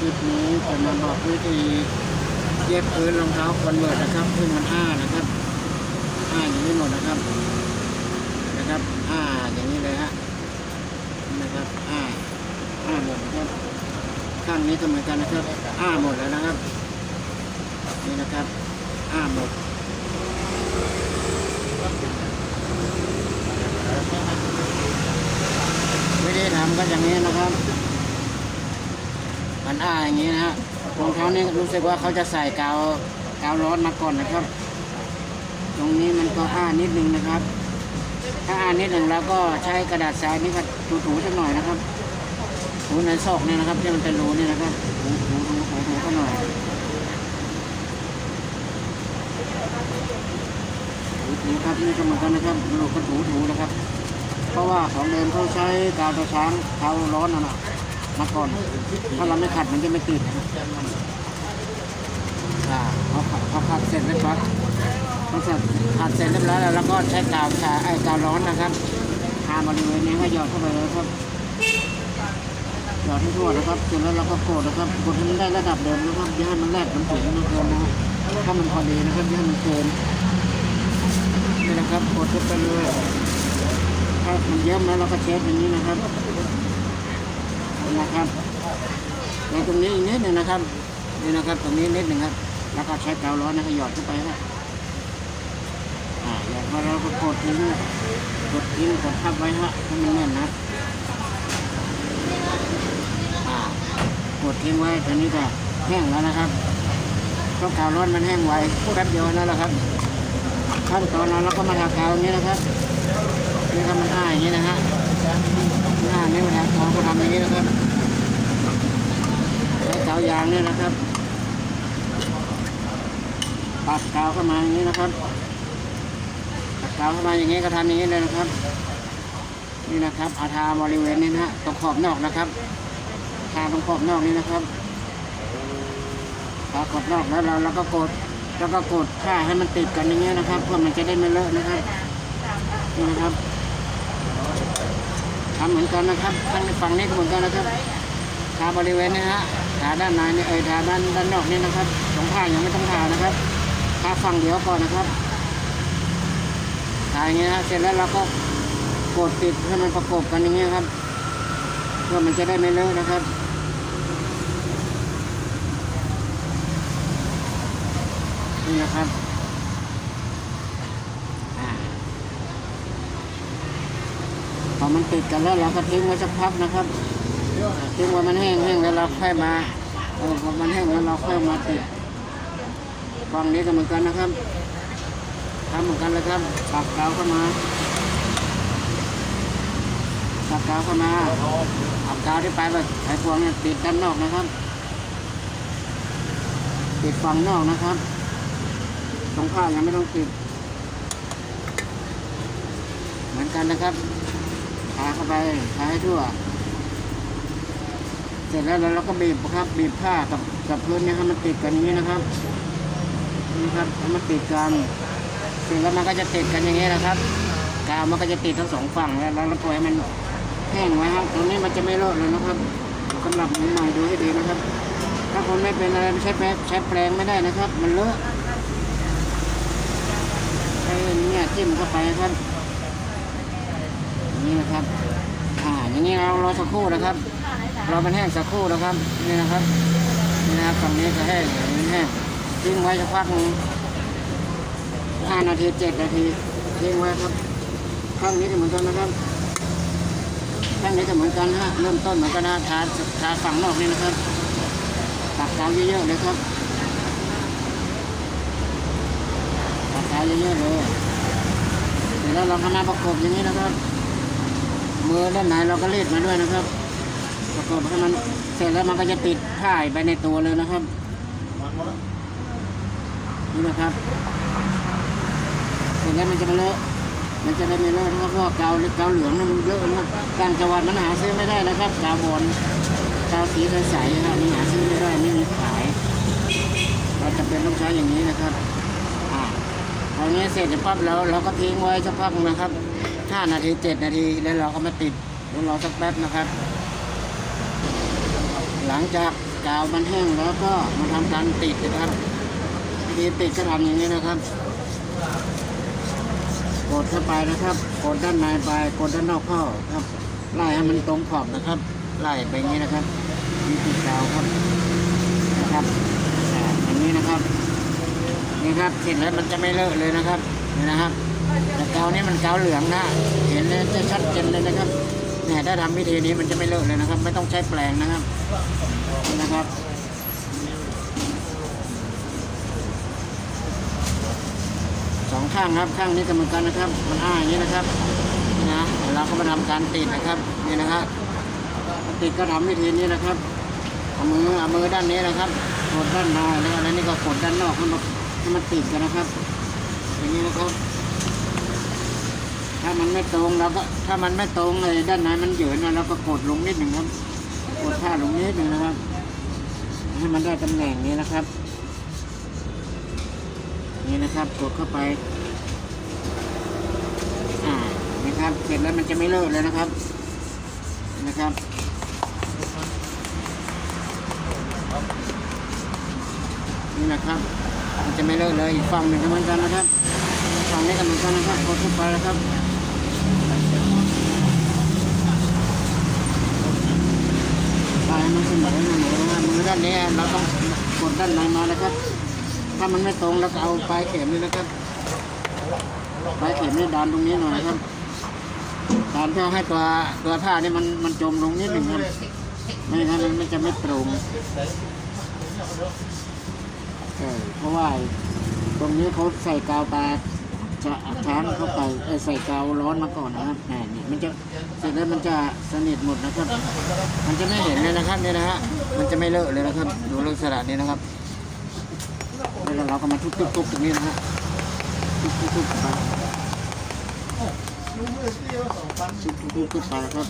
คลิปนี้จะมาบอกวิธีเย็บพื้นรองเท้าคอนเวิร์ตนะครับซึ่งมันอ้านะครับอ้าอย่างนี้หมดนะครับนะครับอ้าอย่างนี้เลยฮะนะครับอ้าอ้าหมดนะครับข้างนี้ก็เหมือนกันนะครับอ้าหมดแล้วนะครับ นี่นะครับอ้าหมดวิธีทำก็อย่างนี้นะครับ มันอ้าอย่างนี้นะฮะรองเท้านี่รู้สึกว่าเขาจะใส่กาวกาวร้อนมาก่อนนะครับ ตรงนี้มันก็อ้านิดนึงนะครับ ถ้าอ้านิดหนึ่งแล้วก็ใช้กระดาษทรายนี่ก็ถูๆสักหน่อยนะครับถูในซอกเนี่ยนะครับที่มันเป็นรูนี่นะครับถูถูถูถูถูก็หน่อยถูๆครับนี่ก็เหมือนกันนะครับรูก็ถูถูนะครับ เพราะว่าของเดิมเขาใช้กาวตะช้างกาวร้อนนะนะ มาก่อน ถ้าเราไม่ขัดมันจะไม่ติดอ่าพอขัดพอขัดเสร็จเรียบร้อยพอขัดขัดเสร็จเรียบร้อยแล้วเราก็ใช้กาวชาไอ้กาวร้อนนะครับทาบริเวณนี้ให้หยอดเข้าไปเลยครับหยอดให้ทั่วนะครับเสร็จแล้วเราก็กดนะครับกดให้มันได้ระดับเดิมนะครับอย่าให้มันแลกมันสูงมันเกินนะถ้ามันพอดีนะครับอย่าให้มันเกินนี่นะครับกดเข้าไปเลยถ้ามันเยอะแล้วเราก็เช็ดอย่างนี้นะครับ นะครับในตรงนี้อีกนิดหนึ่งนะครับนี่นะครับ ตรงนี้นิดหนึ่งครับ แล้วก็ใช้กาวร้อนนะครับหยอดเข้าไปครับอ่าหยอดมาแล้วก็กดทิ้งกดทิ้งกดทับไว้ฮะให้มันแน่นนะอ่ากดทิ้งไว้ตอนนี้ก็แห้งแล้วนะครับเพราะกาวร้อนมันแห้งไวแป๊บเดียวนั่นแหละครับขั้นตอนนั้นเราก็มาทากาวนี้นะครับนี่ก็มันอ้าอย่างนี้นะฮะ หน้านี่นะครับเขาก็ทำอย่างนี้นะครับใช้กาวยางเนี่ยนะครับ ปัดกาวเข้ามาอย่างนี้นะครับ ปัดกาวเข้ามาอย่างนี้ก็ทำอย่างนี้เลยนะครับ นี่นะครับอาทาบริเวณนี้นะฮะตรงขอบนอกนะครับ ทาตรงขอบนอกนี้นะครับทาขอบนอกแล้วเราเราก็กดแล้วก็กดผ้าให้มันติดกันอย่างเงี้ยนะครับ เพื่อมันจะได้ไม่เลอะนะครับนี่นะครับ ทำเหมือนกันนะครับทั้งฝั่งนี้ก็เหมือนกันนะครับทาบริเวณนี้ฮะทาด้านในนี่เอยทาด้านด้านนอกนี่นะครับสองข้างยังไม่ต้องทานะครับทาฝั่งเดียวก่อนนะครับทาอย่างนี้นะฮะเสร็จแล้วเราก็กดติดให้มันประกบกันอย่างนี้ยครับเพื่อมันจะได้ไม่เลอะนะครับนี่นะครับอ่า พอมันติดกันแล้วเราก็ทิ้งไว้สักพักนะครับทิ้งไว้มันแห้งแห้งแล้วเราค่อยมาเออพอมันแห้งแล้วเราค่อยมาติดฝั่งนี้ก็เหมือนกันนะครับทำเหมือนกันเลยครับปักกาวเข้ามาปักกาวเข้ามาเอากาวที่ไปแบบไขควงเนี่ยติดด้านนอกนะครับ ติดฝั่งนอกนะครับ ตรงข้างยังไม่ต้องติด เหมือนกันนะครับาเข้าไปทาให้ทั่ว เสร็จแล้วเราก็บีบครับบีบผ้ากับกับพื้นเนี่ยให้มันติดกันอย่างนี้นะครับนี่ครับให้มันติดกันเสร็จแล้วมันก็จะติดกันอย่างนี้นะครับกาวมันก็จะติดทั้งสองฝั่งแล้วเราปล่อยมันแห้งไว้ครับตรงนี้มันจะไม่เลอะเลยนะครับสำหรับมือใหม่ดูให้ดีนะครับ ถ้าคนไม่เป็นอะไรไม่ใช้แปรงใช้แปรงไม่ได้นะครับ มันเลอะใช้เนี่ยจิ้มเข้าไปครับ นี่นะครับ อ่า อย่างนี้เรารอสักครู่นะครับ เรอมันแห้งสักครู่นะครับ นี่นะครับ นี่นะครับฝั่งนี้ก็แห้งอย่างนี้แห้งทิ้งไว้สักพักหนึ่งห้านาทีเจ็ดนาทีทิ้งไว้ครับ ข้างนี้ก็เหมือนกันนะครับข้างนี้ก็เหมือนกันฮะ เริ่มต้นเหมือนกันนะทาทาฝั่งนอกนี่นะครับ ตักกาวเยอะๆเลยครับตักกาวเยอะๆเลยเสร็จแล้วเราทำมาประกบอย่างนี้นะครับ มือด้านไหนเราก็รีดมาด้วยนะครับประกอบให้มันเสร็จแล้วมันก็จะติดผ้าไปในตัวเลยนะครับนี่นะครับเสร็จแล้วมันจะไม่เลอะมันจะได้ไม่เลอะนะครับเพราะว่ากาวเกาวเหลืองนี่มันเลอะนะครับต่างจังหวัดมันหาซื้อไม่ได้นะครับกาวบอลกาวสีใสๆนะครับนี่หาซื้อไม่ได้ไม่มีขาย เราจะเป็นต้องใช้อย่างนี้นะครับอ่าพอนี้เสร็จปั๊บแล้วเราก็ทิ้งไว้สักพักนะครับ ห้านาทีเจ็ดนาที แล้วเราก็มาติดแล้วรอสักแป๊บนะครับ หลังจากกาวมันแห้งแล้วก็มาทำการติดนะครับวิธีติดก็ทำอย่างนี้นะครับ กดเข้าไปนะครับ กดด้านในไปกดด้านนอกเข้าครับไล่ให้มันตรงขอบนะครับไล่ไปอย่างนี้นะครับนี่ติดกาวครับนะครับอ่าอย่างนี้นะครับนี่ครับเสร็จแล้วมันจะไม่เลอะเลยนะครับนี่นะครับ แต่กาวนี่มันกาวเหลืองนะเห็นเลยจะชัดเจนเลยนะครับเนี่ยถ้าทำวิธีนี้มันจะไม่เลอะเลยนะครับ ไม่ต้องใช้แปรงนะครับนะครับสองข้างครับข้างนี้ก็เหมือนกันนะครับ มันอ้าอย่างนี้นะครับนี่นะเราก็มาทำการติดนะครับนี่นะครับติดก็ทำวิธีนี้นะครับเอามือเอามือด้านนี้นะครับกดด้านในแล้วอันนี้ก็กดด้านนอกให้มันให้มันติดกันนะครับ อย่างนี้นะครับามันไม่ตรงเราก็ถ้ามันไม่ตรงเลยด้านในมันเหยินนะเราก็กดลงนิดหนึ่งครับ กดผ้าลงนิดหนึ่งนะครับ ให้มันได้ตำแหน่งนี้นะครับ นี่นะครับกดเข้าไปอ่านะครับเสร็จแล้วมันจะไม่เลอะเลยนะครับนะครับนี่นะครับ มันจะไม่เลอะเลยอีกฝั่งหนึ่งก็เหมือนกันนะครับฝั่งนี้ก็เหมือนกันนะครับกดเข้าไปนะครับ ไปให้ มันเสมอเสมอนะมือด้านนี้เราต้องกดด้านในมานะครับ ถ้ามันไม่ตรงเราก็เอาปลายเข็มนี่นะครับปลายเข็มนี่ดันตรงนี้หน่อยครับดันเพื่อให้ตัวตัวผ้านี่มันมันจมลงนิดหนึ่งครับไม่งั้นมันจะไม่ตรงเออเพราะว่าตรงนี้เขาใส่กาวตา จะช้างเข้าไปเออใส่กาวร้อนมาก่อนนะครับแหมนี่มันจะเสร็จแล้วมันจะสนิทหมดนะครับ มันจะไม่เห็นเลยนะครับเนี่ยนะฮะมันจะไม่เลอะเลยนะครับ ดูลักษณะนี้นะครับแล้วเราก็มาทุบๆๆตรงนี้นะฮะทุบๆๆไปทุบๆๆไปครับ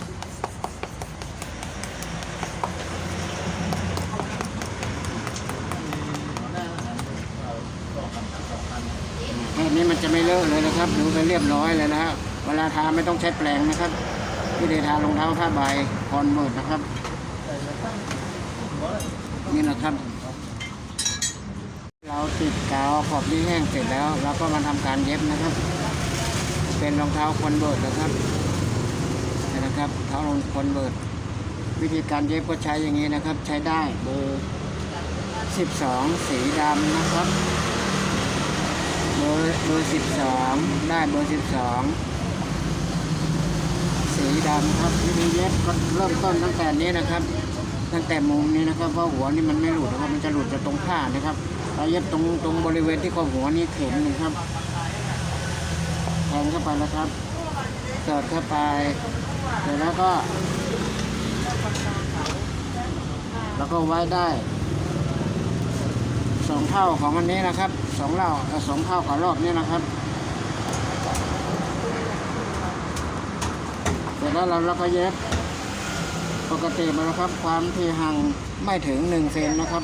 แค่นี้มันจะ ไม่เลอะเลยนะครับดูไปเรียบร้อยเลยนะฮะเวลาทาไม่ต้องใช้แปรงนะครับที่เดทารองเท้าผ้าใบคอนเวิร์ดนะครับ นี่นะครับ เราติดกาวขอบที่แห้งเสร็จแล้วเราก็มาทำการเย็บนะครับ เป็นรองเท้าคอนเวิร์ตนะครับนี่นะครับเท้ารองคอนเวิร์ตวิธีการเย็บก็ใช้อย่างนี้นะครับ ใช้ได้เบอร์ 12 สีดำนะครับ บอร์เบอร์12ได้เบอร์12สีดำครับวิธีเย็บก็เริ่มต้นตั้งแต่นี้นะครับ ตั้งแต่มุมนี้นะครับเพราะหัวนี่มันไม่หลุดนะครับมันจะหลุดจากตรงผ้านะครับเราเย็บตรงตรงบริเวณที่ข้อหัวนี่เข็มนึ่งครับแทงเข้าไปแล้วครับเสิร์ฟเข้าไปเสร็จแล้วก็ แล้วก็ไว้ได้ สองเท่าของอันนี้นะครับสองเล่าสองเท่าของรอบนี้นะครับเสร็จแล้วเราเราก็เย็บปกติมาแล้วครับ ความที่ห่างไม่ถึงหนึ่งเซนนะครับ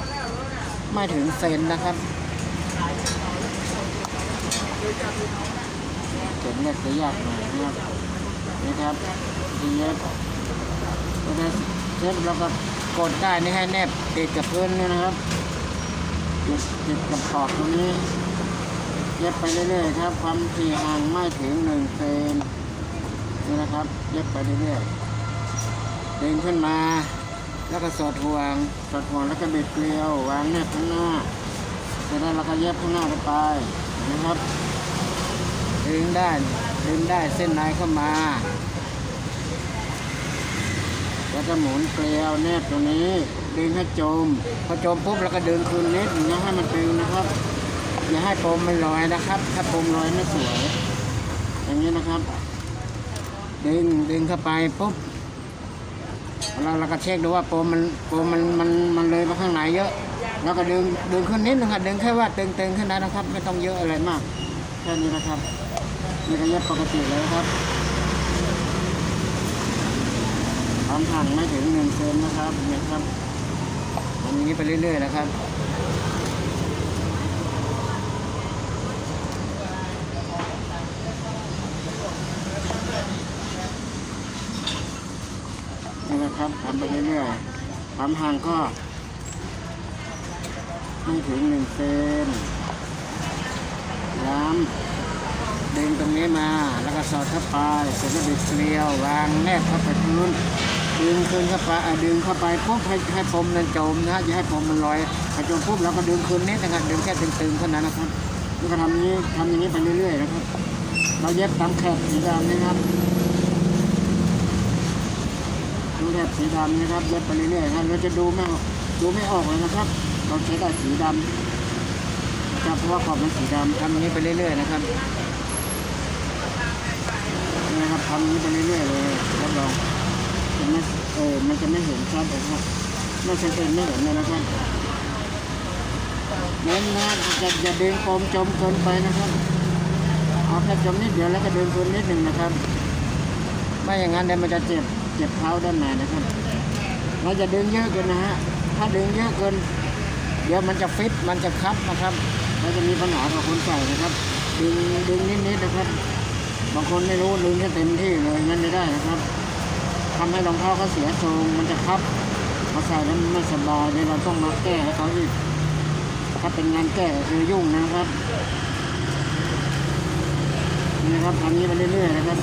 ไม่ถึงเซนนะครับเข็มเนี่ยจะยากหน่อยนะครับนี่ครับทีเย็บก็ได้เย็บแล้วก็กดได้นี่ให้แนบติดกับพื้นนี่นะครับ ติดติดกับขอบตรงนี้ เย็บไปเรื่อยๆครับ ความที่ห่างไม่ถึงหนึ่งเซนนี่นะครับ เย็บไปเรื่อยๆดึงขึ้นมา แล้วก็สอดห่วง สอดห่วงแล้วก็บิดเกลียว วางแนบข้างหน้าเสร็จแล้วเราก็เย็บข้างหน้าไปนะครับดึงได้ดึงได้เส้นในเข้ามาแล้วก็หมุนเกลียวแนบตรงนี้ ดึงให้จม พอจมปุ๊บเราก็ดึงคืนนิดหนึงนะให้มันตึงนะครับ อย่าให้ปมมันลอยนะครับ ถ้าปมลอยไม่สวย อย่างนี้นะครับ ดึงดึงเข้าไปปุ๊บเราเราก็เช็คดูว่าปมมันปมมันมันมันเลยมาข้างในเยอะเราก็ดึงดึงขึ้นนิดนึงครับดึงแค่ว่าตึงตึงขึ้นได้นะครับ ไม่ต้องเยอะอะไรมากแค่นี้นะครับนี่ก็เย็บปกติเลยนะครับความห่างไม่ถึงหนึ่งเซนนะครับเนี่ยครับ อย่างนี้ไปเรื่อย ๆ นะครับ นี่นะครับทำไปเรื่อยๆความห่างก็ไม่ถึงหนึ่งเซนย้ำดึงตรงนี้มา แล้วก็สอดเข้าไปเสร็จแล้วบิดเกลียว วางแนบเข้าไปพื้น ดึงคืนเข้าไปอะดึงเข้าไปปุ๊บให้ให้ผมมันจมนะอย่าให้ผมมันลอยพอจมปุ๊บเราก็ดึงคืนนิดนะครับดึงแค่ตึงๆเท่านั้นนะครับแล้วก็ทำนี้ทำอย่างนี้ไปเรื่อยๆนะครับ เราเย็บตามแคบสีดำนะครับดูแคบสีดำนะครับเย็บไปเรื่อยๆครับเราจะดูไม่ออกดูไม่ออกเลยนะครับ เราใช้ได้สีดำนะครับเพราะว่าขอบมันสีดำทำอย่างนี้ไปเรื่อยๆนะครับนี่นะครับทำอย่างนี้ไปเรื่อยๆเลยรับรอง จะเออมันจะไม่เห็นชัดเลยครับไม่สังเกตไม่เห็นเลยนะครับเน้นนะจะจะดึงโฟมจมเกินไปนะครับเอาแค่จมนิดเดียวแล้วก็ดึงคืนนิดหนึ่งนะครับ ไม่อย่างนั้นเดี๋ยวมันจะเจ็บเจ็บเท้าด้านในนะครับ เราจะดึงเยอะเกินนะฮะถ้าดึงเยอะเกิน เดี๋ยวมันจะฟิตมันจะคับนะครับเราจะมีปัญหากับคนใส่นะครับ ดึงดึงนิดๆนะครับบางคนไม่รู้ดึงแค่เต็มที่เลยงั้นไม่ได้นะครับ ทำให้รองเท้าเขาเสียทรงมันจะคับพอใส่แล้วมันไม่สบายเลยเราต้องมาแก้ให้เขาอีกถ้าเป็นงานแก้คือยุ่งนะครับนี่นะครับทำนี้ไปเรื่อยๆนะครับ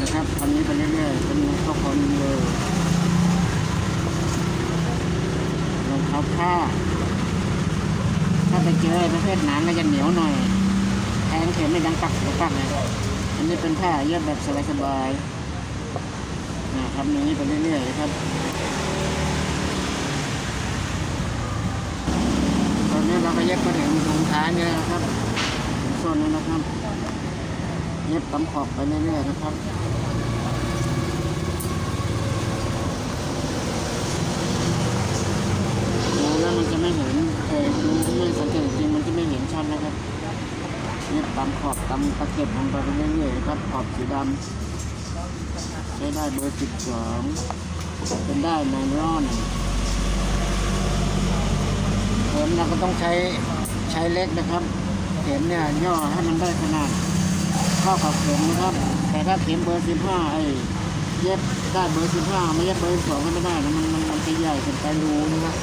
นะครับทำนี้ไปเรื่อยๆเป็นข้อคนเลยรองเท้าผ้าถ้าไปเจอประเภทหนังก็จะเหนียวหน่อย งเข็มไม่ดังปักปักเลยอันนี้เป็นผ้าเย็บแบบสบายๆนะทำอย่างนี้ไปเรื่อยๆครับ ตอนนี้เราก็เย็บมาถึงตรงท้ายนี่แล้วนะครับส่วนนี้นะครับ เย็บตำขอบไปเรื่อยๆนะครับดูแล้วมันจะไม่เห็นเออดูไม่สังเกตจริงมันจะไม่เห็นชัดนะครับ เนี่ตามขอบตามตะเข็บลงไปเรื่อยๆครับขอบสีดำใช้ได้เบอร์สิบสองเป็นได้ไนลอนเข็มเราก็ต้องใช้ใช้เล็กนะครับ เข็มเนี่ยย่อให้มันได้ขนาดเข้ากับเข็มนะครับ แต่ถ้าเข็มเบอร์สิบห้าไอ้เย็บได้เบอร์สิบห้าไม่เย็บเบอร์สองก็ไม่ได้นะมันมันมันจะใหญ่เป็นไปรูนะครับ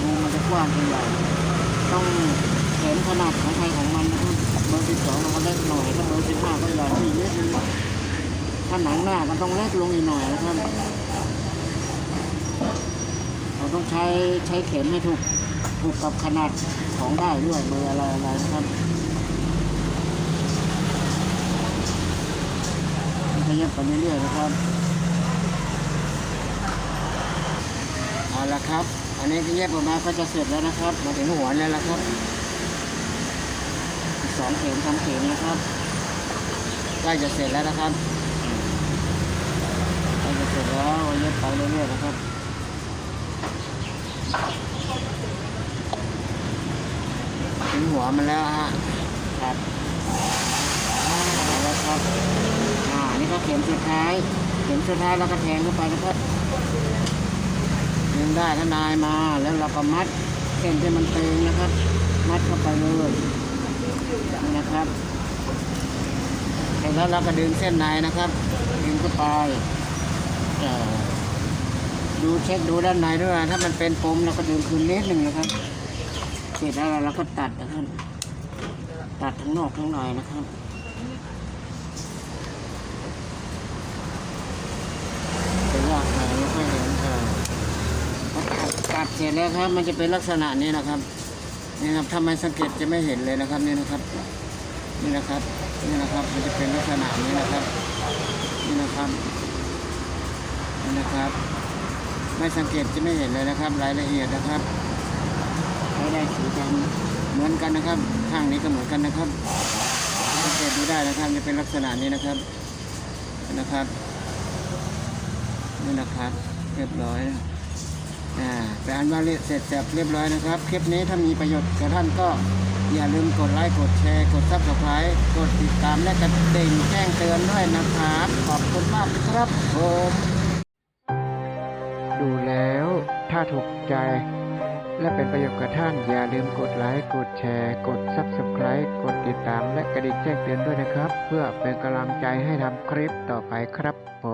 รูมันจะกว้างเป็นใหญ่ต้องเข็มขนาดของใครของมัน ถ้าหนังหน้าก็ต้องเล็กลงอีกหน่อยนะครับ เราต้องใช้ใช้เข็มให้ถูกถูกกับขนาดของได้ด้วยเบอร์อะไรอะไรนะครับขยับไปเรื่อยๆนะครับเอาละครับ อันนี้ก็แยกออกมาก็จะเสร็จแล้วนะครับ มาถึงหัวแล้วละครับสองเข็มทำเข็มนะครับใกล้จะเสร็จแล้วนะครับ เสร็จแล้วเย็บไปเรื่อยๆนะครับถึงหัวมันแล้วฮะครับเอาละครับอ่านี่ก็เข็มสุดท้าย เข็มสุดท้ายแล้วก็แทงเข้าไปนะครับดึงได้ทนายมาแล้วเราก็มัดเส้นที่มันตึงนะครับ มัดเข้าไปเลยนะครับเสร็จแล้วเราก็ดึงเส้นในนะครับ ดึงเข้าไป ดูเช็คดูด้านในด้วย ถ้ามันเป็นปมเราก็ดึงคืนนิดหนึ่งนะครับเสร็จแล้วเราก็ตัดนะครับ ตัดทั้งนอกทั้งในนะครับจะยากหน่อยไม่ค่อยเห็นค่ะตัดตัดเสร็จแล้วครับ มันจะเป็นลักษณะนี้นะครับนี่ครับถ้าไม่สังเกตจะไม่เห็นเลยนะครับนี่นะครับ นี่นะครับ นี่นะครับ มันจะเป็นลักษณะนี้นะครับ นี่นะครับ นะครับ ไม่สังเกตจะไม่เห็นเลยนะครับ รายละเอียดนะครับใช้ได้สีดำเหมือนกันนะครับ ข้างนี้ก็เหมือนกันนะครับ สังเกตดูได้นะครับจะเป็นลักษณะนี้นะครับนะครับนี่นะครับ เรียบร้อยอ่าแปลว่าเรียบเสร็จสับเรียบร้อยนะครับ คลิปนี้ถ้ามีประโยชน์กับท่านก็อย่าลืมกดไลค์ กดแชร์ กดซับสไครต์กดติดตามและกระดิ่งแจ้งเตือนด้วยนะครับ ขอบคุณมากครับผม ถ้าถูกใจ และเป็นประโยชน์กับท่าน อย่าลืมกดไลค์ กดแชร์ กด Subscribe กดติดตาม และกระดิ่งแจ้งเตือนด้วยนะครับ เพื่อเป็นกำลังใจให้ทำคลิปต่อไปครับผม